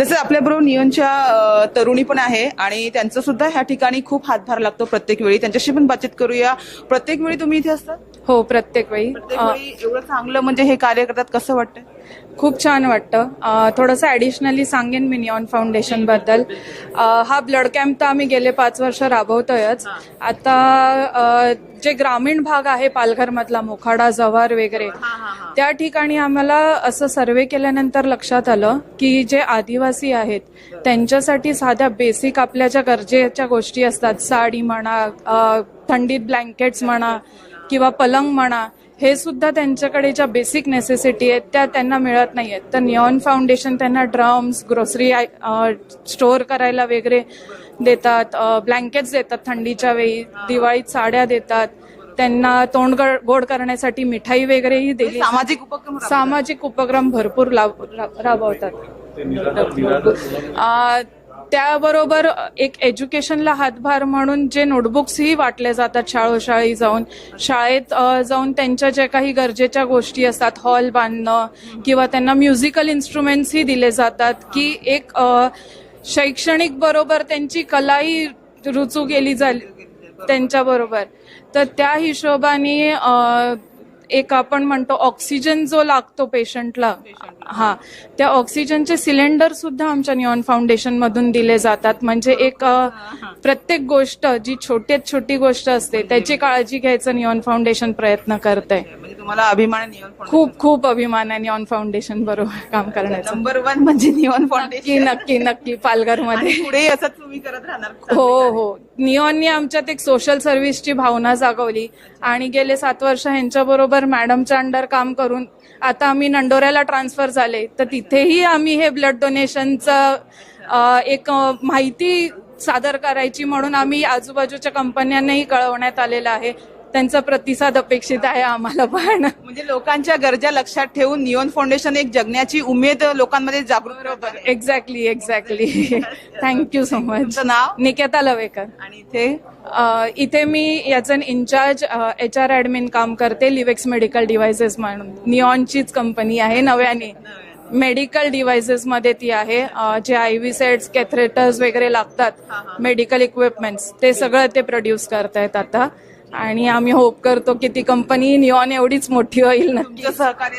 तसं आपल्याबरोबर नियनच्या तरुणी पण आहे आणि त्यांचं सुद्धा ह्या ठिकाणी खूप हातभार लागतो प्रत्येक वेळी. त्यांच्याशी पण बातचीत करूया. प्रत्येक वेळी तुम्ही इथे असतात? हो प्रत्येक वेळी. प्रत्येक अ, वेळी एवढं चांगलं म्हणजे हे कार्य करतात कसं वाटतं खूप छान वाटतं. अ, थोडंसं ॲडिशनली सांगेन मी निऑन फाउंडेशनबद्दल अ, हा ब्लड कॅम्प तर आम्ही गेले पाच वर्ष राबवतोयच. आता अ, जे ग्रामीण भाग आहे पालघरमधला मोखाडा जव्हार वगैरे त्या ठिकाणी आम्हाला असं सर्वे केल्यानंतर लक्षात आलं की जे आदिवासी आहेत त्यांच्यासाठी साध्या बेसिक आपल्या ज्या गरजेच्या गोष्टी असतात साडी म्हणा थंडीत ब्लँकेट्स म्हणा किंवा पलंग म्हणा हे सुद्धा त्यांच्याकडे ज्या बेसिक नेसेसिटी आहेत त्या त्यांना मिळत नाही आहेत तर निऑन फाउंडेशन त्यांना ड्रम्स ग्रोसरी स्टोअर करायला वगैरे देतात ब्लँकेट्स देतात थंडीच्या वेळी दिवाळीत साड्या देतात त्यांना तोंड ग- गोड करण्यासाठी मिठाई वगैरेही दिली. सामाजिक उपक्रम. सामाजिक उपक्रम भरपूर राबवतात. अ, त्याबरोबर एक एज्युकेशनला हातभार म्हणून जे नोटबुक्सही वाटले जातात शाळोशाळी जाऊन शाळेत जाऊन त्यांच्या ज्या काही गरजेच्या गोष्टी असतात हॉल बांधणं किंवा त्यांना म्युझिकल इन्स्ट्रुमेंट्सही दिले जातात की एक शैक्षणिक बरोबर त्यांची कलाही रुजू गेली झाली त्यांच्याबरोबर. तर त्या हिशोबाने एक आपण म्हणतो ऑक्सिजन जो लागतो पेशंटला हा त्या ऑक्सिजनचे सिलेंडर सुद्धा आमच्या निऑन फाउंडेशन मधून दिले जातात. म्हणजे एक प्रत्येक गोष्ट जी छोट्यात छोटी गोष्ट असते त्याची काळजी घ्यायचं निऑन फाउंडेशन प्रयत्न करत आहे म्हणजे तुम्हाला अभिमान खूप खूप अभिमान आहे निऑन फाउंडेशन बरोबर काम करण्याचा. नंबर वन म्हणजे नियॉन नक्की फाउंडेशन नक्की नक्की पालघरमध्ये. आणि पुढेही असंच तुम्ही करत राहणार. हो हो. निऑनने आमच्यात एक सोशल सर्व्हिसची भावना जागवली. आणि गेले सात वर्ष ह्यांच्याबरोबर मॅडमच्या अंडर काम करून आता आम्ही नंडोऱ्याला ट्रान्सफर झाले. तर तिथेही आम्ही हे ब्लड डोनेशनचं एक माहिती सादर करायची म्हणून आम्ही आजूबाजूच्या कंपन्यांनाही कळवण्यात आलेलं आहे. त्यांचा प्रतिसाद अपेक्षित आहे आम्हाला पण. म्हणजे लोकांच्या गरजा लक्षात ठेवून नियॉन फाउंडेशन एक जगण्याची उमेद लोकांमध्ये जागृत. Exactly exactly thank you so much नाव? निकेता लवेकर. आणि इथे? इथे मी याचं इन्चार्ज एच आर ॲडमिन काम करते लिवेक्स मेडिकल डिव्हायसेस म्हणून. निऑनचीच कंपनी आहे नव्याने. मेडिकल डिव्हायसेस मध्ये ती आहे. जे आय व्ही सेट्स कॅथरेटर्स वगैरे लागतात मेडिकल इक्विपमेंट्स ते सगळं ते प्रोड्यूस करतायत आता. आणि आम्ही होप करतो की ती कंपनी निऑन एवढीच मोठी होईल नक्की सहकार्य